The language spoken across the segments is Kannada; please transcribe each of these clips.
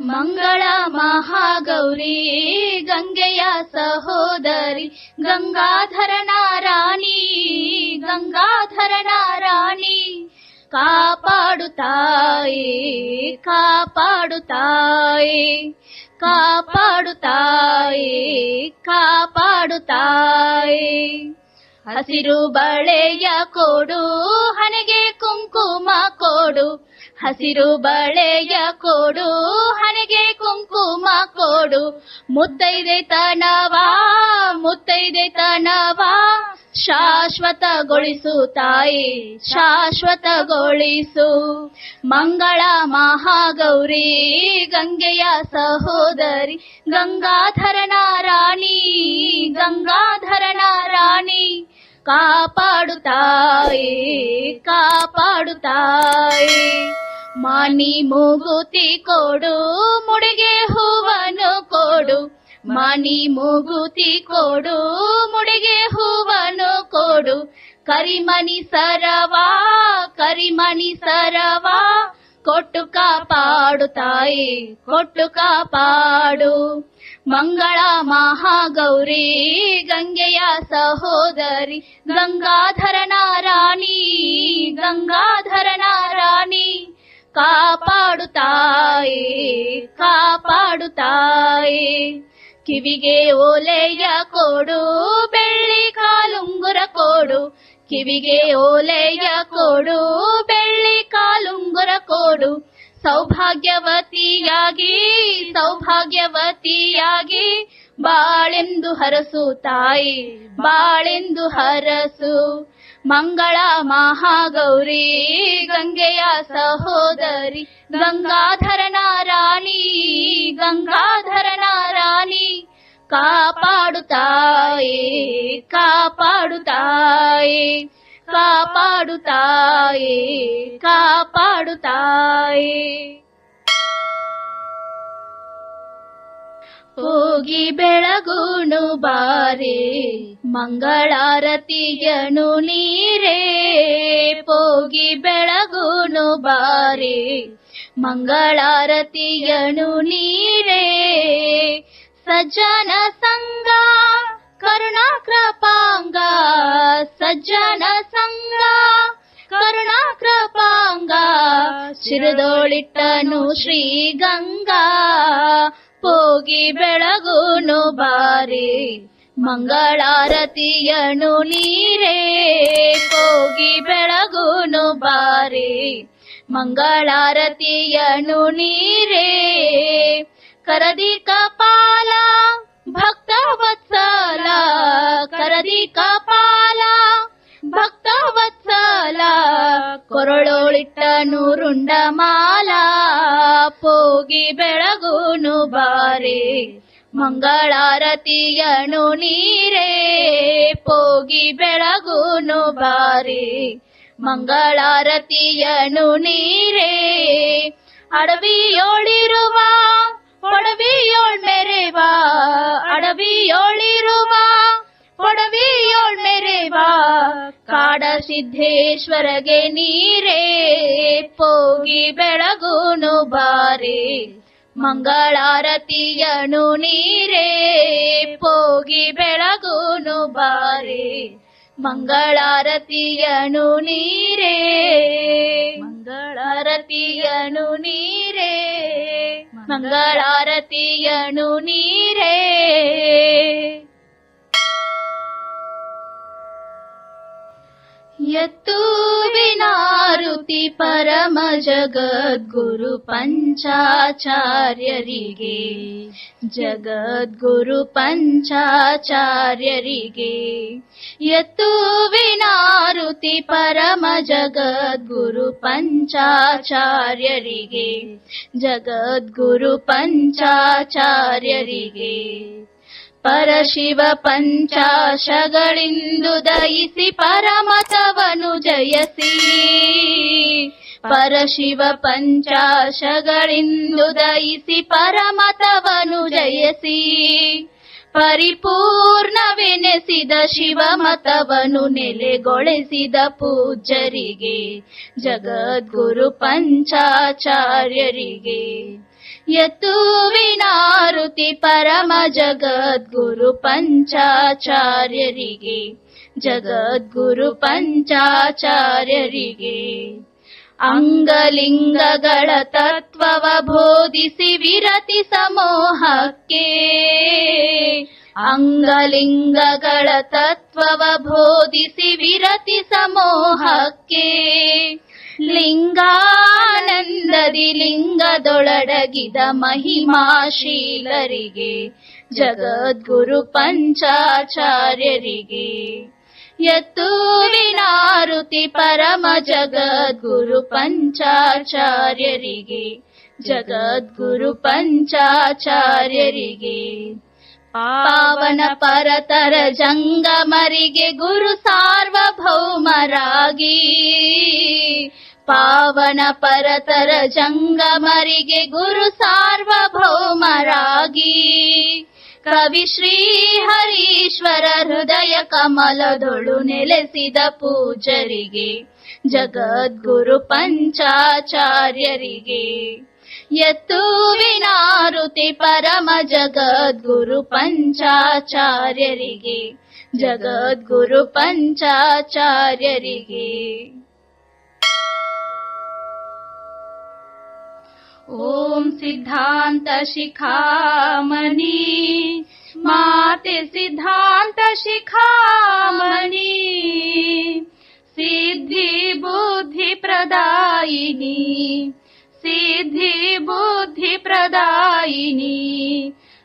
ಮಂಗಳ ಮಹಾಗೌರಿ ಗಂಗೆಯ ಸಹೋದರಿ ಗಂಗಾಧರನ ರಾಣಿ ಗಂಗಾಧರನ ರಾಣಿ ಕಾಪಾಡುತ್ತಾಯಿ ಕಾಪಾಡುತ್ತಾಯಿ ಕಾಪಾಡುತ್ತಾಯಿ ಕಾಪಾಡುತ್ತಾಯಿ ಹಸಿರು ಬಳೆಯ ಕೊಡು ಹಣೆಗೆ ಕುಂಕುಮ ಕೊಡು ಹಸಿರು ಬಳೆಯ ಕೊಡು, ಹಣೆಗೆ ಕುಂಕುಮ ಕೊಡು. ಮುತ್ತೈದೆ ತನವಾ ಮುತ್ತೈದೆ ತನವಾ. ಶಾಶ್ವತಗೊಳಿಸು ತಾಯಿ, ಶಾಶ್ವತಗೊಳಿಸು. ಮಂಗಳ ಮಹಾಗೌರಿ, ಗಂಗೆಯ ಸಹೋದರಿ ಗಂಗಾಧರನ ರಾಣಿ ಗಂಗಾಧರನ ರಾಣಿ ಕಾಪಾಡುತ್ತಾಯಿ ಕಾಪಾಡುತ್ತಾಯಿ ಮಾನಿ ಮೂಗುತಿ ಕೊಡು, ಮುಡಿಗೆ ಹೂವನ್ನು ಕೊಡು. ಮಾನಿ ಮೂಗುತಿ ಕೊಡು, ಮುಡಿಗೆ ಹೂವನ್ನು ಕೊಡು. ಕರಿಮಣಿ ಸರವಾ ಕರಿಮಣಿ ಸರವಾ, ಕೊಟ್ಟು ಕಾಪಾಡು ತಾಯಿ, ಕೊಟ್ಟು ಕಾಪಾಡು. ಮಂಗಳ ಮಹಾಗೌರಿ, ಗಂಗೆಯ ಸಹೋದರಿ ಗಂಗಾಧರನ ರಾಣಿ ಗಂಗಾಧರನ ರಾಣಿ ಕಾಪಾಡು ತಾಯಿ ಕಾಪಾಡು ತಾಯಿ ಕಿವಿಗೆ ಓಲೆಯ ಕೊಡು, ಬೆಳ್ಳಿ ಕಾಲುಂಗುರ ಕೊಡು. ಕಿವಿಗೆ ಓಲೆಯ ಕೊಡು, ಬೆಳ್ಳಿ ಕಾಲುಂಗುರ ಕೊಡು. ಸೌಭಾಗ್ಯವತಿಯಾಗಿ ಸೌಭಾಗ್ಯವತಿಯಾಗಿ ಬಾಳೆಂದು ಹರಸು ತಾಯಿ, ಬಾಳೆಂದು ಹರಸು. ಮಂಗಳ ಮಹಾಗೌರಿ ಗಂಗೆಯ ಸಹೋದರಿ ಗಂಗಾಧರನ ರಾಣಿ ಗಂಗಾಧರನ ರಾಣಿ ಕಾಪಾಡುತ್ತಾಯಿ ಕಾಪಾಡುತ್ತಾಯಿ ಕಾಪಾಡುತ್ತಾಯಿ ಕಾಪಾಡುತ್ತಾಯಿ ಹೋಗಿ ಬೆಳಗುಣು ಬಾರೆ ಮಂಗಳಾರತಿಯನು ನೀರೇ. ಹೋಗಿ ಬೆಳಗುಣು ಬಾರೆ ಮಂಗಳಾರತಿಯನು ನೀರೇ. ಸಜ್ಜನ ಸಂಗ ಕರುಣಾ ಕೃಪಾಂಗ, ಸಜ್ಜನ ಸಂಗ ಕರುಣಾ ಕೃಪಾಂಗ ಶಿರದೋಳಿಟ್ಟನು ಶ್ರೀ ಗಂಗಾ. ಹೋಗಿ ಬೆಳಗುನು ಬಾರಿ, ಮಂಗಳಾರತಿಯನು ನೀರೇ ಹೋಗಿ ಬೆಳಗುನು ಬಾರಿ, ಮಂಗಳಾರತಿಯನು ನೀರೇ ಕರದಿ ಕಪಾಲ ಭಕ್ತ ವತ್ಸಲ ಕರದಿ ಕಪಾಲ ವತ್ಸಲ ನೂರುಂಡ ಮಾಲಾ, ಪೋಗಿ ಬೆಳಗುನು ಬಾರಿ. ಮಂಗಳಾರತಿಯನು ನೀರೇ, ಪೋಗಿ ಬೆಳಗುನು ಬಾರಿ. ಮಂಗಳಾರತಿಯನು ನೀರೇ, ಅಡವಿಯೋಳಿರುವ ಒಡವಿಯೋಳ್ ಮೆರೆವ, ಅಡವಿಯೋಳಿರುವ ಕಾಡ ಸಿದ್ದೇಶ್ವರಗೆ ನೀರೇ ಪೋಗಿ ಬೆಳಗುನು ಬಾರಿ. ಮಂಗಳಾರತಿಯನು ನೀರೇ ಪೋಗಿ ಬೆಳಗುನು ಬಾರಿ. ಮಂಗಳಾರತಿಯನು ನೀರೇ ಮಂಗಳಾರತಿಯನು ನೀರೇ ಮಂಗಳಾರತಿಯನು ನೀರೇ. यत्तु विनारुति परम जगद्गुरु पञ्चाचार्यरिगे। जगद्गुरु पञ्चाचार्यरिगे। यत्तु विनारुति परम जगद्गुरु पञ्चाचार्यरिगे। जगद्गुरु पञ्चाचार्यरिगे। ಪರಶಿವ ಪಂಚಾಶಗಳಿಂದು ದಯಿಸಿ ಪರಮತವನು ಜಯಸಿ. ಪರಶಿವ ಪಂಚಾಶಗಳಿಂದು ದಯಿಸಿ ಪರಮತವನು ಜಯಸಿ. ಪರಿಪೂರ್ಣವೆನೆಸಿದ ಶಿವಮತವನು ನೆಲೆಗೊಳಿಸಿದ ಪೂಜ್ಯರಿಗೆ, ಜಗದ್ಗುರು ಪಂಚಾಚಾರ್ಯರಿಗೆ. ಯತುವಿನಾರುತಿ ಪರಮ ಜಗದ್ಗುರು ಪಂಚಾಚಾರ್ಯರಿಗೆ. ಜಗದ್ಗುರು ಪಂಚಾಚಾರ್ಯರಿಗೆ. ಅಂಗಲಿಂಗಗಳ ತತ್ವವ ಬೋಧಿಸಿ ವಿರತಿ ಸಮೂಹಕ್ಕೆ. ಅಂಗಲಿಂಗಗಳ ತತ್ವವ ಬೋಧಿಸಿ ವಿರತಿ ಸಮೂಹಕ್ಕೆ. ಲಿಂಗಾನಂದದಿ ಲಿಂಗದೊಳಡಗಿದ ಮಹಿಮಾಶೀಲರಿಗೆ ಜಗದ್ಗುರು ಪಂಚಾಚಾರ್ಯರಿಗೆ ಯತ್ತುವಿನಾರುತಿ ಪರಮ ಜಗದ್ಗುರು ಪಂಚಾಚಾರ್ಯರಿಗೆ ಜಗದ್ಗುರು ಪಂಚಾಚಾರ್ಯರಿಗೆ ಪಾವನ ಪರತರ ಜಂಗಮರಿಗೆ ಗುರು ಸಾರ್ವಭೌಮರಾಗಿ. ಪಾವನ ಪರತರ ಜಂಗಮರಿಗೆ ಗುರು ಸಾರ್ವಭೌಮರಾಗಿ. ಕವಿ ಶ್ರೀ ಹರೀಶ್ವರ ಹೃದಯ ಕಮಲದೊಳು ನೆಲೆಸಿದ ಪೂಜರಿಗೆ ಜಗದ್ಗುರು ಪಂಚಾಚಾರ್ಯರಿಗೆ. ಯತ್ತುವಿನಾರುತಿ ಪರಮ ಜಗದ್ಗುರು ಪಂಚಾಚಾರ್ಯರಿಗೆ ಜಗದ್ಗುರು ಪಂಚಾಚಾರ್ಯರಿಗೆ ಓಂ ಸಿದ್ಧಾಂತ ಶಿಖಾಮಣಿ ಮಾತೆ ಸಿದ್ಧಾಂತ ಶಿಖಾಮಣಿ ಸಿದ್ಧಿ ಬುದ್ಧಿ ಪ್ರದಾಯಿನಿ सिद्धि बुद्धि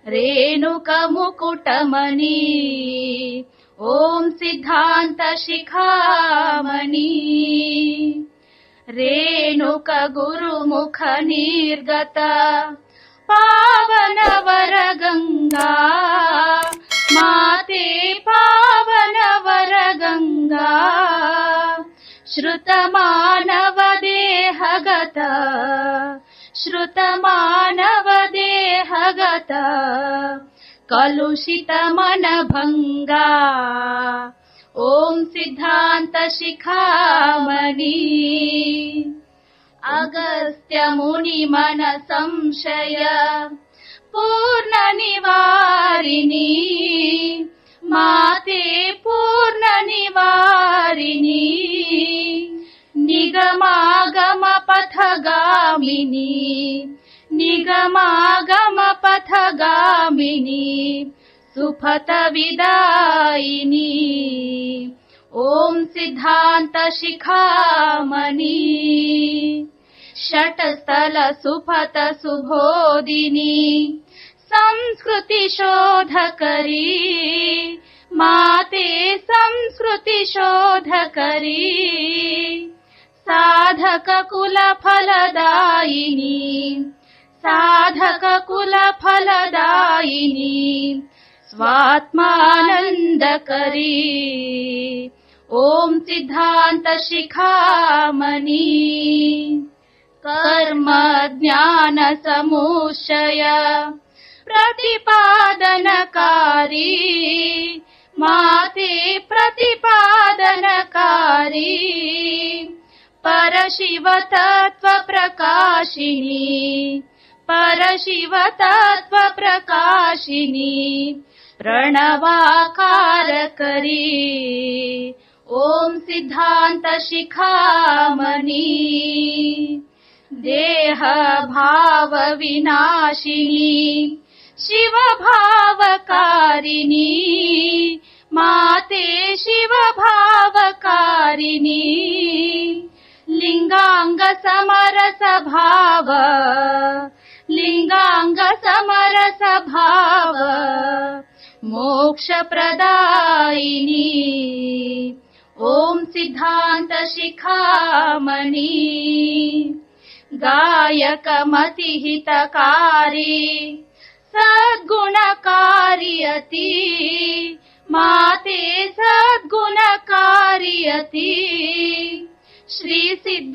रेणुकमुकुटमणि ॐ सिद्धान्तशिखामणि। रेणुकगुरुमुखनिर्गत पावनवरगङ्गा माते पावनवरगङ्गा। श्रुतमानवदेहगत। श्रुतमानवदेहगत। कलुषितमनभङ्गा। ॐ सिद्धान्तशिखामणि। अगस्त्यमुनिमन संशय पूर्णनिवारिणी। माते पूर्णनिवारिणी निगमागमपथगामिनी निगमागमपथगामिनी सुफतविदायिनी ॐ सिद्धान्तशिखामणि शिखामणि सुफत सुबोधिनी संस्कृतिशोधकरी। माते संस्कृतिशोधकरी। साधककुलफलदायिनी। साधककुलफलदायिनी। स्वात्मानन्दकरी। ॐ सिद्धान्तशिखामणि कर्म ज्ञानसमुशय प्रतिपादनकारी। माते प्रतिपादनकारी। परशिवतत्त्वप्रकाशिनी। परशिवतत्त्वप्रकाशिनी। प्रणवाकारकरी। ॐ सिद्धान्तशिखामणि। देहभावविनाशिनी। शिवभावकारिणी माते शिवभावकारिणी लिङ्गाङ्गसमरसभाव लिङ्गाङ्गसमरसभाव मोक्षप्रदायिनी ॐ सिद्धान्तशिखामणि गायकमतिहितकारी। सद्गुणकार्यति माते सद्गुणकार्यति श्रीसिद्धरामदेव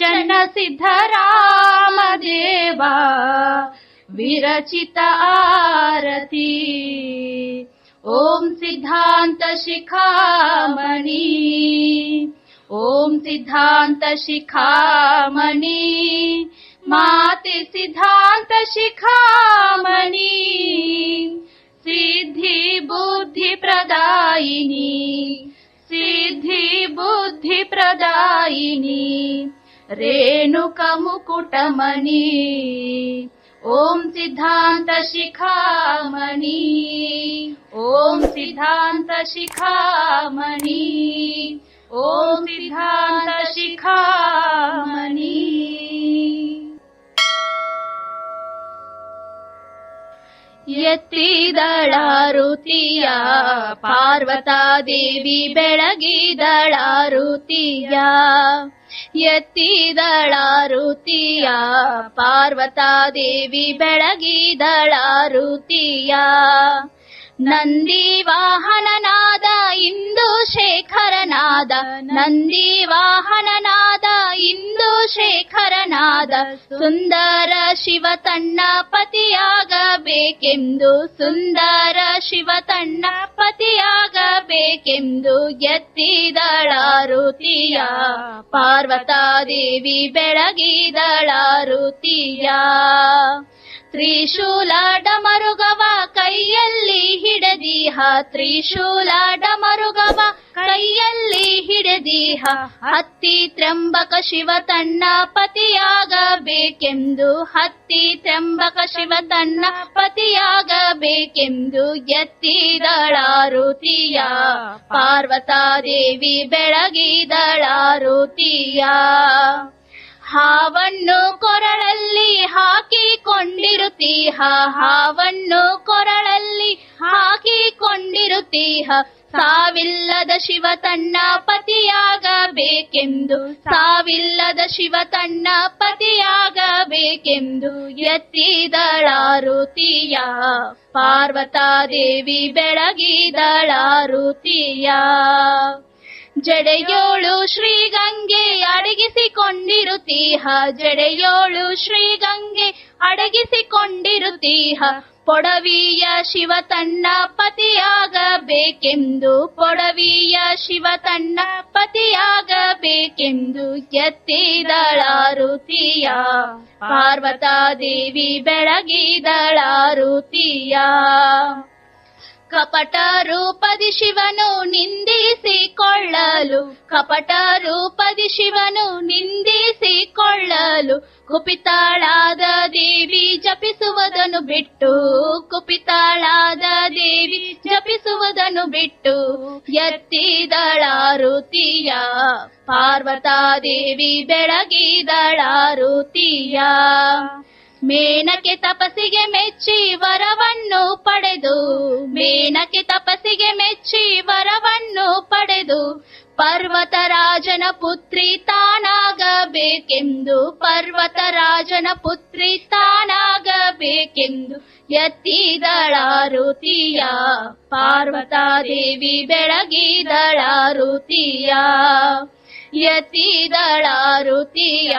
चरणसिद्धरामदेव विरचित सिद्धरामदेवा ॐ सिद्धान्तशिखामणि ॐ सिद्धान्तशिखामणि माति सिद्धान्त शिखामणि। सिद्धि बुद्धिप्रदायिनी सिद्धि बुद्धिप्रदायिनी रेणुकमुकुटमणि। ॐ सिद्धान्त शिखामणि। ॐ सिद्धान्त शिखामणि। ॐ सिद्धान्त शिखामणि। ಎತ್ತಿದಳಾರುತಿಯ ಪಾರ್ವತಾದೇವಿ ಬೆಳಗಿದಳಾರುತಿಯ. ಎತ್ತಿದಳಾರುತಿಯ ಪಾರ್ವತಾದೇವಿ ಬೆಳಗಿದಳಾರುತಿಯ. ನಂದಿ ವಾಹನನಾದ ಇಂದು ಶೇಖರನಾದ, ನಂದಿ ವಾಹನನಾದ, ಇಂದು ಶೇಖರನಾದ, ಸುಂದರ ಶಿವ ತನ್ನ ಪತಿಯಾಗಬೇಕೆಂದು, ಸುಂದರ ಶಿವ ತನ್ನ ಪತಿಯಾಗಬೇಕೆಂದು ಎತ್ತಿದಳಾರುತಿಯ, ಪಾರ್ವತಾದೇವಿ ಬೆಳಗಿದಳಾರುತಿಯ. ತ್ರಿಶೂಲ ಮರುಗವ ಕೈಯಲ್ಲಿ ಹಿಡದೀಹ ತ್ರಿಶೂಲಾಡ ಮರುಗವ ಕೈಯಲ್ಲಿ ಹಿಡದೀಹ. ಹತ್ತಿ ತ್ರಂಬಕ ಶಿವ ತನ್ನ ಪತಿಯಾಗಬೇಕೆಂದು, ಹತ್ತಿ ತ್ರಂಬಕ ಶಿವ ತನ್ನ ಪತಿಯಾಗಬೇಕೆಂದು ಎತ್ತಿದಳಾರುತಿಯ. ಪಾರ್ವತಾದೇವಿ ಬೆಳಗಿದಳಾರುತಿಯ. ಹಾವನ್ನು ಕೊರಳಲ್ಲಿ ಹಾಕಿಕೊಂಡಿರುತ್ತೀಹ, ಹಾವನ್ನು ಕೊರಳಲ್ಲಿ ಹಾಕಿಕೊಂಡಿರುತ್ತೀಹ. ಸಾವಿಲ್ಲದ ಶಿವ ತನ್ನ ಪತಿಯಾಗಬೇಕೆಂದು, ಸಾವಿಲ್ಲದ ಶಿವ ತನ್ನ ಪತಿಯಾಗಬೇಕೆಂದು ಎತ್ತಿದಳಾರುತಿಯ. ಪಾರ್ವತಾದೇವಿ ಬೆಳಗಿದಳಾರುತಿಯ. ಜಡೆಯೋಳು ಶ್ರೀಗಂಗೆ ಅಡಗಿಸಿಕೊಂಡಿರುತ್ತೀಹ. ಜಡೆಯೋಳು ಶ್ರೀಗಂಗೆ ಅಡಗಿಸಿಕೊಂಡಿರುತ್ತೀಹ. ಪೊಡವಿಯ ಶಿವ ತನ್ನ ಪತಿಯಾಗಬೇಕೆಂದು, ಪೊಡವಿಯ ಶಿವ ತನ್ನ ಪತಿಯಾಗಬೇಕೆಂದು ಎತ್ತಿದಳಾರುತಿಯ. ಪಾರ್ವತಾದೇವಿ ಬೆಳಗಿದಳಾರುತಿಯ. ಕಪಟ ರೂಪದಿ ಶಿವನು ನಿಂದಿಸಿಕೊಳ್ಳಲು, ಕಪಟ ರೂಪದಿ ಶಿವನು ನಿಂದಿಸಿಕೊಳ್ಳಲು, ಕುಪಿತಾಳಾದ ದೇವಿ ಜಪಿಸುವುದನ್ನು ಬಿಟ್ಟು, ಕುಪಿತಾಳಾದ ದೇವಿ ಜಪಿಸುವುದನ್ನು ಬಿಟ್ಟು, ಎತ್ತಿದಳಾರುತಿಯ ಪಾರ್ವತಾದೇವಿ ಬೆಳಗಿದಳಾರುತಿಯ. ಮೇನಕೆ ತಪಸ್ಸಿಗೆ ಮೆಚ್ಚಿ ವರವನ್ನು ಪಡೆದು ಮೇನಕೆ ತಪಸ್ಸಿಗೆ ಮೆಚ್ಚಿ ವರವನ್ನು ಪಡೆದು ಪರ್ವತರಾಜನ ಪುತ್ರಿ ತಾನಾಗಬೇಕೆಂದು ಪರ್ವತರಾಜನ ಪುತ್ರಿ ತಾನಾಗಬೇಕೆಂದು ಎತ್ತಿದಳಾರುತಿಯ ಪಾರ್ವತಾದೇವಿ ಬೆಳಗಿದಳಾರುತಿಯ ಯತಿದಳಾರುತಿಯ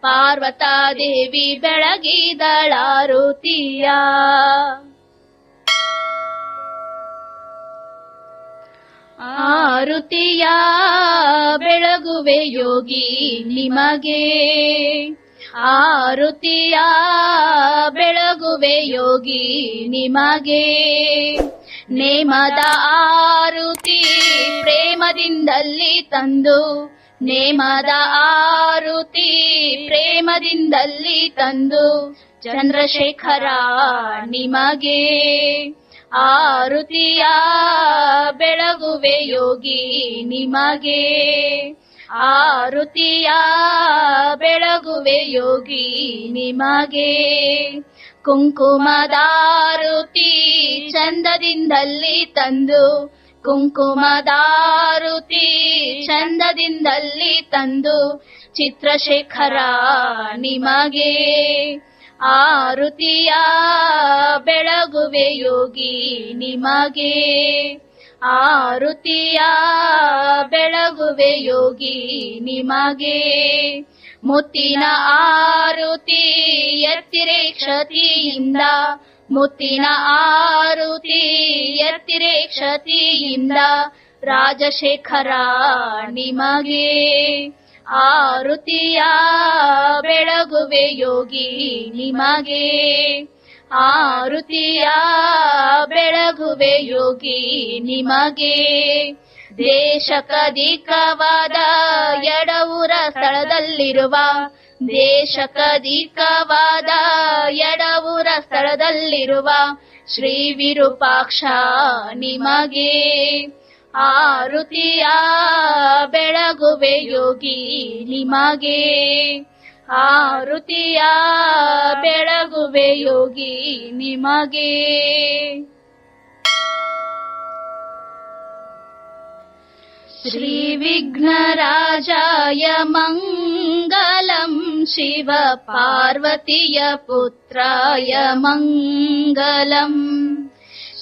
ಪಾರ್ವತಾದೇವಿ ಬೆಳಗಿದಳಾರುತಿಯ. ಆರುತಿಯ ಬೆಳಗುವೆ ಯೋಗಿ ನಿಮಗೆ. ಆರುತಿಯ ಬೆಳಗುವೆ ಯೋಗಿ ನಿಮಗೆ. ನೇಮದ ಆರುತಿ ಪ್ರೇಮದಿಂದಲ್ಲಿ ತಂದು ನೇಮದ ಆರುತಿ ಪ್ರೇಮದಿಂದಲ್ಲಿ ತಂದು ಚಂದ್ರಶೇಖರ ನಿಮಗೆ. ಆರುತಿಯ ಬೆಳಗುವೆ ಯೋಗಿ ನಿಮಗೆ. ಆರುತಿಯ ಬೆಳಗುವೆ ಯೋಗಿ ನಿಮಗೆ. ಕುಂಕುಮದಾರುತಿ ಚಂದದಿಂದಲ್ಲಿ ತಂದು ಕುಂಕುಮದಾರುತಿ ಚಂದದಿಂದಲ್ಲಿ ತಂದು ಚಿತ್ರಶೇಖರ ನಿಮಗೆ. ಆರುತಿಯ ಬೆಳಗುವೆ ಯೋಗಿ ನಿಮಗೆ. ಆರುತಿಯ ಬೆಳಗುವೆ ಯೋಗಿ ನಿಮಗೆ. ಮುತ್ತಿನ ಆರುತಿ ಎತ್ತಿರೇ ಕ್ಷತಿಯಿಂದ ಮುತ್ತಿನ ಆರುತಿ ಎತ್ತಿರೆ ಕ್ಷತಿಯಿಂದ ರಾಜಶೇಖರ ನಿಮಗೆ ಆರುತಿಯ ಬೆಳಗುವೆ ಯೋಗಿ ನಿಮಗೆ. ಆರುತಿಯ ಬೆಳಗುವೆ ಯೋಗಿ ನಿಮಗೆ. ದೇಶಕಧಿಕವಾದ ಎಡವುರ ಸ್ಥಳದಲ್ಲಿರುವ ದೇಶಕದಿಕವಾದ ಎಡವುರ ಸ್ಥಳದಲ್ಲಿರುವ ಶ್ರೀ ವಿರೂಪಾಕ್ಷ ನಿಮಗೆ ಆರುತಿಯ ಬೆಳಗುವೆ ಯೋಗಿ ನಿಮಗೆ ಆರುತಿಯ ಬೆಳಗುವೆ ಯೋಗಿ ನಿಮಗೆ श्रीविघ्नराजाय मङ्गलम् शिव पार्वतीय पुत्राय मङ्गलम्।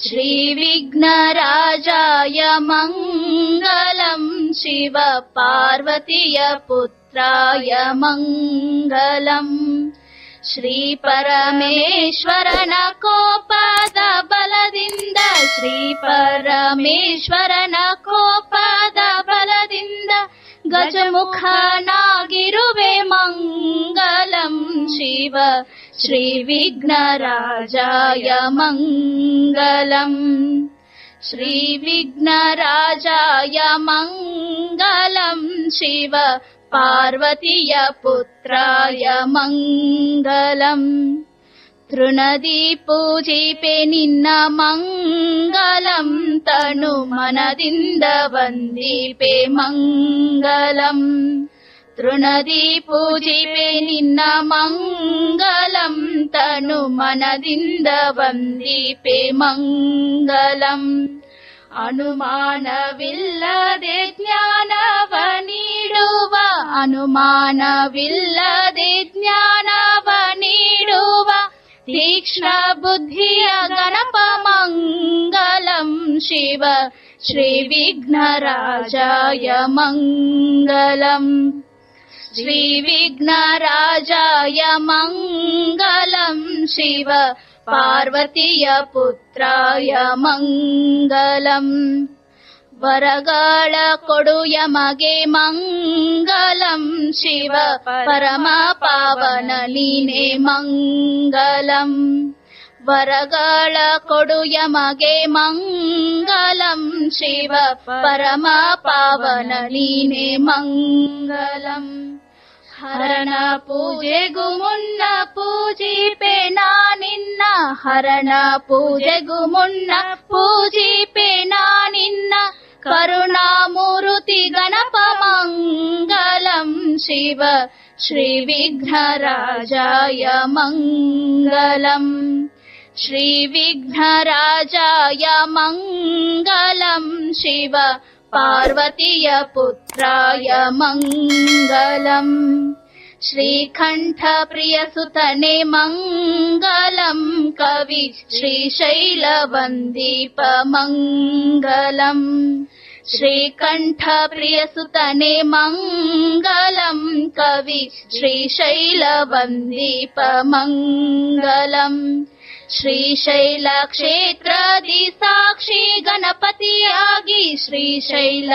श्रीविघ्नराजाय मङ्गलम्। शिव पार्वतीय पुत्राय मङ्गलम्। श्रीपरमेश्वरनकोपाद बलदिन्द श्रीपरमेश्वरनकोपाद बलदिन्द गजमुखानागिरुवे मङ्गलम् शिव। श्रीविघ्नराजाय मङ्गलम् श्रीविघ्नराजाय मङ्गलम् शिव। पार्वतीय पुत्राय मङ्गलम् ಮಂಗಲಂ ಶಿವ ಪಾರ್ವತಿಯ ಪುತ್ರಾಯ ಮಂಗಲಂ ತೃಣದಿ ಪೂಜಿಪೆ ನಿನ್ನ ಮಂಗಲಂ ತನು ಮನದಿಂದ ವಂದಿಪೆ ಮಂಗಲಂ ತೃಣದಿ ಪೂಜಿಪೆ ನಿನ್ನ ಮಂಗಲಂ ತನು ಮನದಿಂದ ವಂದಿಪೆ ಮಂಗಲಂ ಅನುಮಾನವಿಲ್ಲದೆ ಜ್ಞಾನವ ನೀಡುವ ಅನುಮಾನವಿಲ್ಲದೆ ಜ್ಞಾನವ ನೀಡುವ दीक्षा बुद्धि शिव श्रीविघ्नराजाय मङ्गलम्। श्रीविघ्नराजाय मङ्गलम् शिव पार्वतीय पुत्राय मङ्गलम्। ವರಗಳ ಕೊಡು ಯಮಗೆ ಮಂಗಲಂ ಶಿವ, ಪರಮ ಪಾವನ ನೀನೆ ಮಂಗಲಂ. ವರಗಳ ಕೊಡು ಯಮಗೆ ಮಂಗಲಂ ಶಿವ, ಪರಮ ಪಾವನ ನೀನೆ ಮಂಗಲಂ. ಹರಣ ಪೂಜೆಗೂ ಮುನ್ನ ಪೂಜಿಪೆ ನಾನಿನ್ನ ಹರಣ ಪೂಜೆಗೂ ಮುನ್ನ ಪೂಜಿಪೆ ನಾನಿನ್ನ करुणामुरुति गणपमङ्गलम् शिव श्रीविघ्नराजाय मङ्गलम् श्रीविघ्नराजाय मङ्गलम् शिव पार्वतीयपुत्राय मङ्गलम् श्रीकण्ठप्रियसुतने मङ्गलम् कवि श्रीशैलवन्दीपमङ्गलम् श्रीकण्ठप्रियसुतने मङ्गलम् कवि श्रीशैलवन्दीपमङ्गलम् श्रीशैलक्षेत्रादि साक्षी गणपति आगी श्रीशैल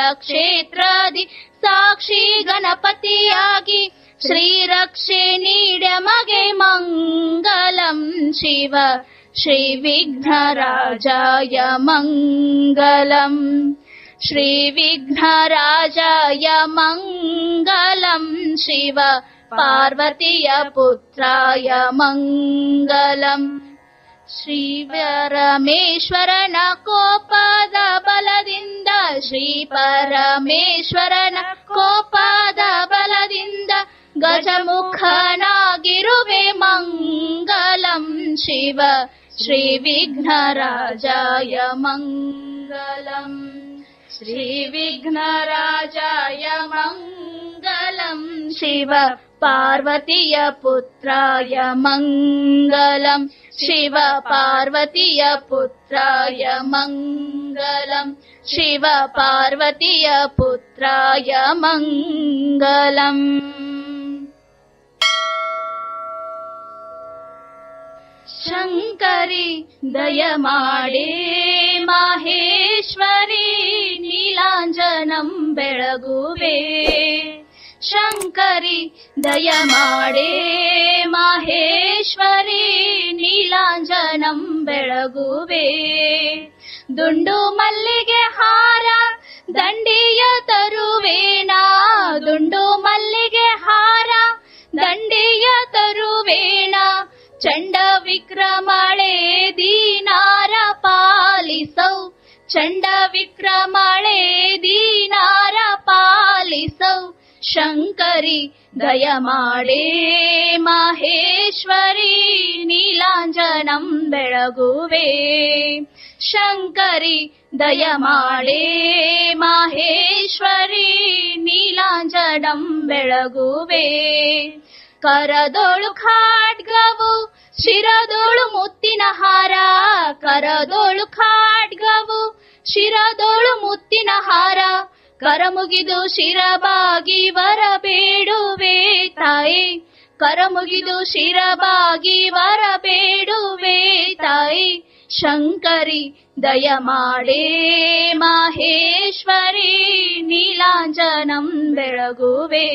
ಶ್ರೀಕಂಠ ಪ್ರಿಯ ಸುತನೆ ಮಂಗಲಂ ಕವಿ ಶ್ರೀಶೈಲ ವಂದೀಪ ಮಂಗಲಂ ಶ್ರೀಶೈಲ ಕ್ಷೇತ್ರದಿ ಸಾಕ್ಷಿ ಗಣಪತಿಯಾಗಿ ಶ್ರೀಶೈಲ ಕ್ಷೇತ್ರದಿ ಸಾಕ್ಷಿ ಗಣಪತಿಯಾಗಿ ಶ್ರೀರಕ್ಷೆ ನೀಡ ಮಗೆ ಮಂಗಲಂ ಶಿವ ಶ್ರೀ ವಿಘ್ನರಾಜಾಯ ಮಂಗಲಂ ಶ್ರೀ ವಿಘ್ನರಾಜಾಯ ಮಂಗಲಂ ಶಿವ ಪಾರ್ವತಿಯ ಪುತ್ರಾಯ ಮಂಗಲಂ ಶ್ರೀ ಪರಮೇಶ್ವರನ ಕೋಪದ ಬಲದಿಂದ ಶ್ರೀ ಪರಮೇಶ್ವರನ ಕೋಪದ ಬಲದಿಂದ ಗಜಮುಖನಾಗಿರುವೆ ಮಂಗಲಂ ಶಿವ ಶ್ರೀ ವಿಘ್ನರಾಜಾಯ श्रीविघ्नराजाय मङ्गलम् शिव पार्वतीय पुत्राय मङ्गलम् शिव पार्वतीय पुत्राय मङ्गलम् शिव पार्वतीय पुत्राय मङ्गलम् ಶಂಕರಿ, ದಯ ಮಾಡೇ ಮಾಹೇಶ್ವರಿ, ನೀಲಾಂಜನಂ ಬೆಳಗುವೆ. ಶಂಕರಿ, ದಯ ಮಾಡೇ ಮಾಹೇಶ್ವರಿ, ನೀಲಾಂಜನಂ ಬೆಳಗುವೆ. ದುಂಡು ಮಲ್ಲಿಗೆ ಹಾರ, ದಂಡಿಯ ತರುವೇನಾ? ದುಂಡು चण्डविक्रमणे दीनार पालिसौ। चण्ड दीनार पालिसौ। शङ्करि दयमाडे माहेश्वरी नीलाञ्जनम् बेळगुवे। शङ्करि दयमाडे माहेश्वरि नीलाञ्जनम् बेळगुवे। ಕರದೋಳು ಖಾಡ್ಗವು, ಶಿರದೋಳು ಮುತ್ತಿನ ಹಾರ. ಕರದೋಳು ಖಾಡ್ಗವು, ಶಿರದೋಳು ಮುತ್ತಿನ ಹಾರ. ಕರಮುಗಿದು ಶಿರಬಾಗಿ ವರಬೇಡುವೆ ತಾಯಿ. ಕರ ಮುಗಿದು ಶಿರಬಾಗಿ ವರಬೇಡುವೆ ತಾಯಿ. शङ्करि दयमाडे माहेश्वरी नीलाञ्जनम् बेळगुवे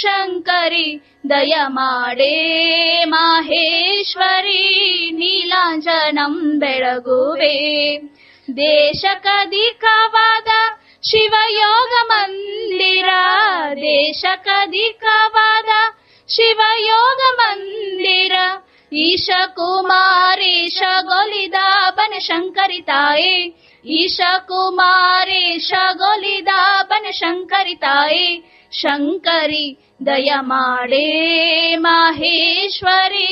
शङ्करि दयमाडे माहेश्वरी नीलाञ्जनम् बेळगुवे देशक शिवयोगमन्दिर शिवयोग शिवयोगमन्दिर ईश कुमारेश गोलिदापन शङ्करिताय ईश कुमारेश गोलिदापन शङ्करिताय शङ्करि दयमाडे माहेश्वरी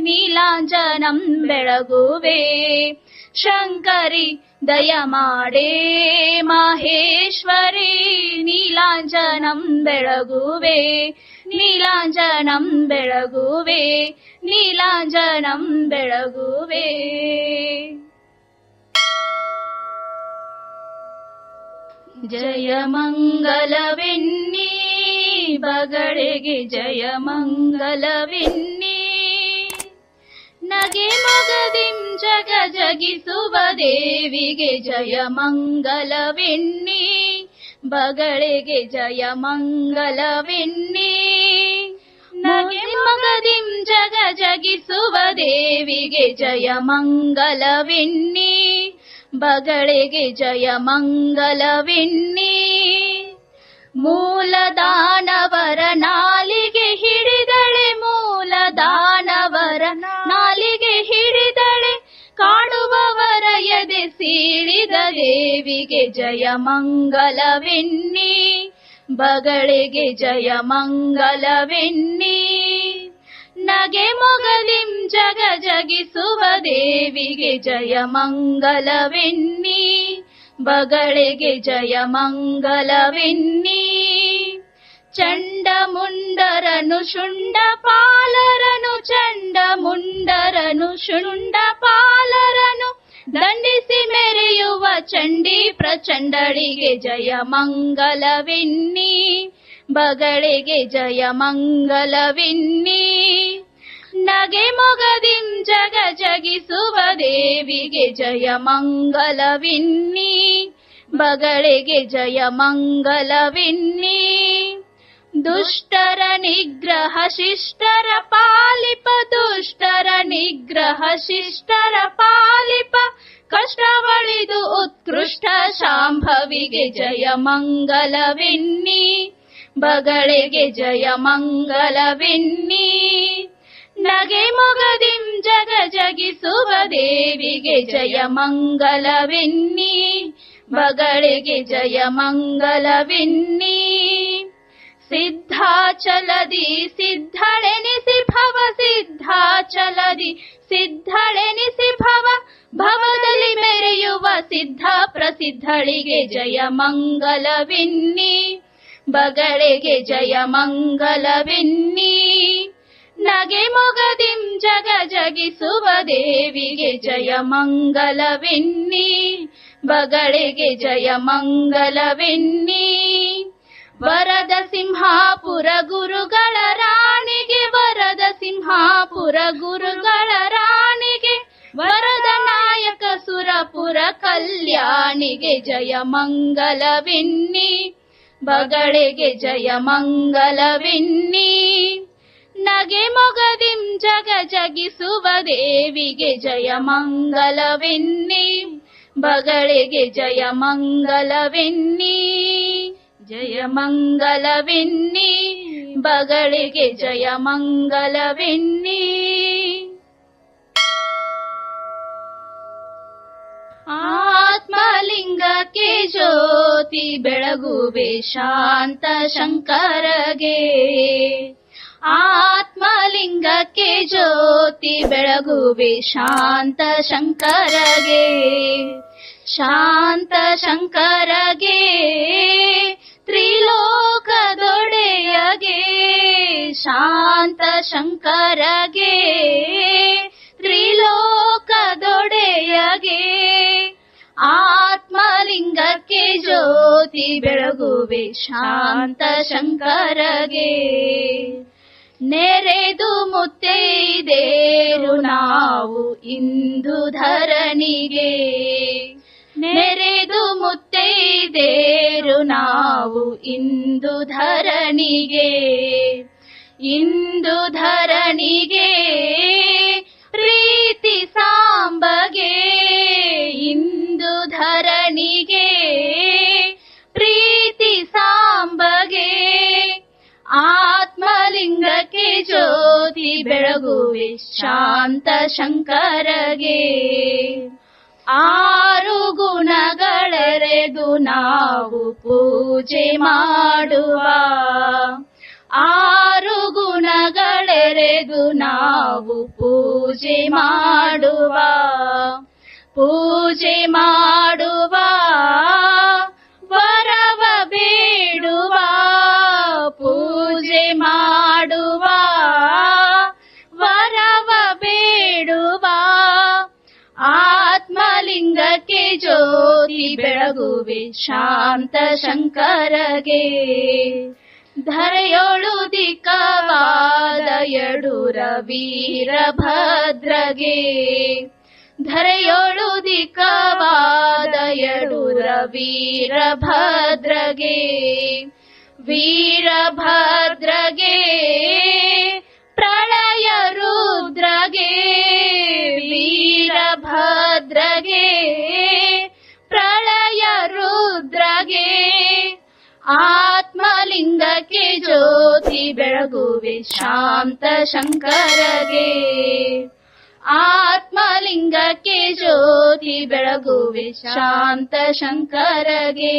नीलाञ्जनम् बेळगुवे। ಶಂಕರಿ ದಯ ಮಾಡೇ ಮಾಹೇಶ್ವರಿ, ನೀಲಾಂಜನಂ ಬೆಳಗುವೆ ನೀಲಾಂಜನಂ ಬೆಳಗುವೆ ನೀಲಾಂಜನಂ ಬೆಳಗುವೆ. ನೀಲಾಂಜನಂ ಬೆಳಗುವೆ ಜಯ ಮಂಗಲವೆನ್ನಿ ಬಗಳೆಗೆ ಜಯ ಮಂಗಲವೆನ್ನಿ. ನಗೆ ಮೊಗದಿಂ ಜಗ ಜಗಿಸುವ ದೇವಿಗೆ ಜಯ ಮಂಗಲವೆನ್ನಿ ಬಗಳೆಗೆ ಜಯ ಮಂಗಲವೆನ್ನಿ ನಗೆ ಮೊಗದಿಂ ಜಗ ಜಗಿಸುವ ದೇವಿಗೆ ಜಯ ಮಂಗಲವೆನ್ನಿ ಬಗಳೆಗೆ ಜಯ ಮಂಗಲವೆನ್ನಿ ಮೂಲದಾನವರ ನಾಲಿಗೆ ಹಿಡಿದಳೆ ದೇವಿಗೆ ಜಯ ಮಂಗಲವೆನ್ನಿ, ಬಗಳಿಗೆ ಜಯ ಮಂಗಲವೆನ್ನಿ. ನಗೆ ಮೊಗಲಿಂ ಜಗ ಜಗಿಸುವ ದೇವಿಗೆ ಜಯ ಮಂಗಲವೆನ್ನಿ, ಬಗಳಿಗೆ ಜಯ ಮಂಗಲವೆನ್ನಿ. ಚಂಡ ಮುಂಡರನು ಶುಂಡ ಪಾಲರನು ಚಂಡ ಮುಂಡರನು ಶುಂಡ ಪಾಲರನು ದಂಡಿಸಿ ಮೆರೆಯುವ ಚಂಡಿ ಪ್ರಚಂಡಳಿಗೆ ಜಯ ಮಂಗಲವಿನ್ನಿ. ಬಗಳೆಗೆ ಜಯ ಮಂಗಲವಿನ್ನಿ. ನಗೆ ಮೊಗದಿಂ ಜಗ ಜಗಿಸುವ ದೇವಿಗೆ ಜಯ ಮಂಗಲವಿನ್ನಿ. ಬಗಳೆಗೆ ಜಯ ಮಂಗಲವೆನ್ನಿ. ದುಷ್ಟರ ನಿಗ್ರಹ ಶಿಷ್ಟರ ಪಾಲಿಪ ದುಷ್ಟರ ನಿಗ್ರಹ ಶಿಷ್ಟರ ಪಾಲಿಪ ಕಷ್ಟವಳಿದು ಉತ್ಕೃಷ್ಟ ಶಾಂಭವಿಗೆ ಜಯ ಮಂಗಲವೆನ್ನಿ ಬಗಳೆಗೆ ಜಯ ಮಂಗಲವೆನ್ನಿ ನಗೆ ಮೊಗದಿಂ ಜಗ ಜಗಿಸುವ ದೇವಿಗೆ ಜಯ ಮಂಗಲವೆನ್ನಿ ಬಗಳೆಗೆ ಜಯ ಮಂಗಲವೆನ್ನಿ ಸಿದ್ಧಾಚಲದಿ, ಸಿದ್ಧಳೆನಿಸಿ ಭವ, ಸಿದ್ಧಾಚಲದಿ, ಸಿದ್ಧಳೆನಿಸಿ ಭವ, ಭವದಲ್ಲಿ ಮೆರೆಯುವ ಸಿದ್ಧ ಪ್ರಸಿದ್ಧಳಿಗೆ ಜಯ ಮಂಗಲವಿನ್ನಿ. ಬಗಳೆಗೆ ಜಯ ಮಂಗಲವಿನ್ನಿ. ನಗೆ ಮೊಗದಿಂ ಜಗ ಜಗಿಸುವ ದೇವಿಗೆ ಜಯ ಮಂಗಲವಿನ್ನಿ. ಬಗಳೆಗೆ ಜಯ ಮಂಗಲವೆನ್ನಿ. ವರದ ಸಿಂಹಾಪುರ ಗುರುಗಳ ರಾಣಿಗೆ, ವರದ ಸಿಂಹಾಪುರ ಗುರುಗಳ ರಾಣಿಗೆ, ವರದ ನಾಯಕ ಸುರಪುರ ಕಲ್ಯಾಣಿಗೆ ಜಯ ಮಂಗಲವಿನ್ನಿ, ಬಗಳಿಗೆ ಜಯ ಮಂಗಲವಿನ್ನಿ. ನಗೆ ಮೊಗದಿಂ ಜಗ ಜಗಿಸುವ ದೇವಿಗೆ ಜಯ ಮಂಗಲವೆನ್ನಿ, ಬಗಳಿಗೆ ಜಯ ಮಂಗಲವೆನ್ನಿ. ಜಯ ಮಂಗಲವಿನ್ನಿ ಬಗಳಿಗೆ ಜಯ ಮಂಗಲವೆನ್ನಿ ಆತ್ಮಲಿಂಗಕ್ಕೆ ಜ್ಯೋತಿ ಬೆಳಗುವೆ ಶಾಂತ ಶಂಕರಗೆ. ಆತ್ಮಲಿಂಗಕ್ಕೆ ಜ್ಯೋತಿ ಬೆಳಗುವೆ ಶಾಂತ ಶಂಕರಗೆ. ಶಾಂತ ಶಂಕರಗೆ. ತ್ರಿಲೋಕದೊಡೆಯಗೆ ಶಾಂತ ಶಂಕರಗೆ ತ್ರಿಲೋಕದೊಡೆಯಗೆ ಆತ್ಮಲಿಂಗಕ್ಕೆ ಜ್ಯೋತಿ ಬೆಳಗುವೆ ಶಾಂತ ಶಂಕರಗೆ. ನೆರೆದು ಮುತ್ತೈದೇರು ನಾವು ಇಂದು ಧರಣಿಗೆ. ನೆರೆದು ಮುತ್ತೈದೇರು ನಾವು ಇಂದು ಧರಣಿಗೆ. ಇಂದು ಧರಣಿಗೆ ಪ್ರೀತಿ ಸಾಂಬಗೆ. ಇಂದು ಧರಣಿಗೆ ಪ್ರೀತಿ ಸಾಂಬಗೆ. ಆತ್ಮಲಿಂಗಕ್ಕೆ ಜ್ಯೋತಿ ಬೆಳಗುವೆ ಶಾಂತ ಶಂಕರಗೆ. ಆರು ಗುಣಗಳೆರೆದು ನಾವು ಪೂಜೆ ಮಾಡುವ. ಆರು ಗುಣಗಳೆರೆದು ನಾವು ಪೂಜೆ ಮಾಡುವ. ಪೂಜೆ ಮಾಡುವ. ಜ್ಯೋತಿ ಬೆಳಗುವೆ ಶಾಂತ ಶಂಕರಗೆ. ಧರೆಯೋಳು ದಿಕ್ಕವಾದ ಯಡೂರ ವೀರಭದ್ರಗೆ ಧರೆಯೋಳು ದಿಕ್ಕವಾದ ವೀರಭದ್ರಗೆ ವೀರಭದ್ರಗೆ, ಪ್ರಳಯ ರುದ್ರಗೆ, ವೀರಭದ್ರಗೆ. ಆತ್ಮಲಿಂಗಕ್ಕೆ ಜ್ಯೋತಿ ಬೆಳಗುವೆ ಶಾಂತ ಶಂಕರಗೆ. ಆತ್ಮಲಿಂಗಕ್ಕೆ ಜ್ಯೋತಿ ಬೆಳಗುವೆ ಶಾಂತ ಶಂಕರಗೆ.